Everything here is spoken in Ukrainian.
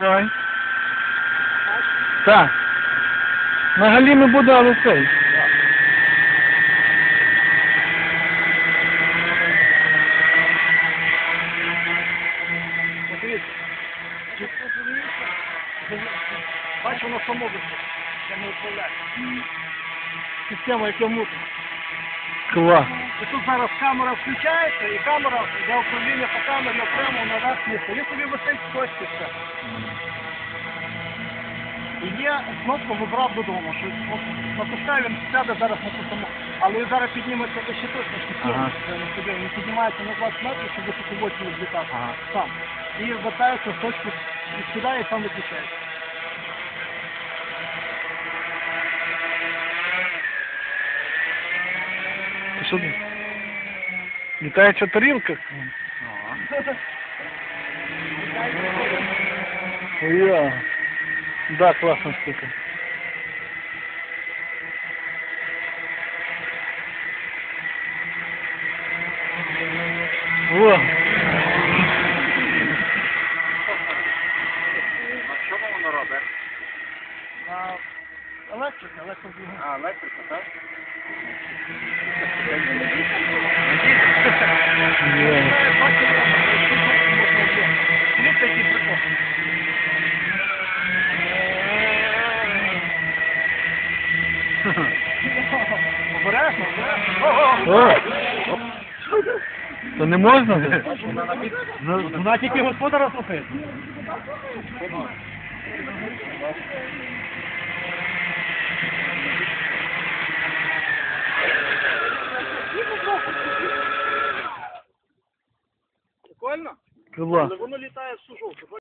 Давай. Так. На Галіну буде, але цей. Бачу, воно само виходить. Я не управляю. Система, яка внутрі. Клас. І тут зараз камера включається, і камера для управління по камері окремо на нас місце. Він собі висить все. І є кнопка вибрав додому, що натискає, він сяде зараз на ту саму. Але він зараз підніметься до ще точно, що Ага. він піднімається на 20 метрів, щоб високовольтно відлітати. Ага. Сам. І вертається в точку, і сідає і сам виключається. Що ти? Літаюча тарілка? Я. Да, класна штука. Во. А що воно робить? А, Електрика, електродвигун. А, електрика, так? То не можна? Вона тільки господара слухає. Прикольно? Але воно літає в сужок.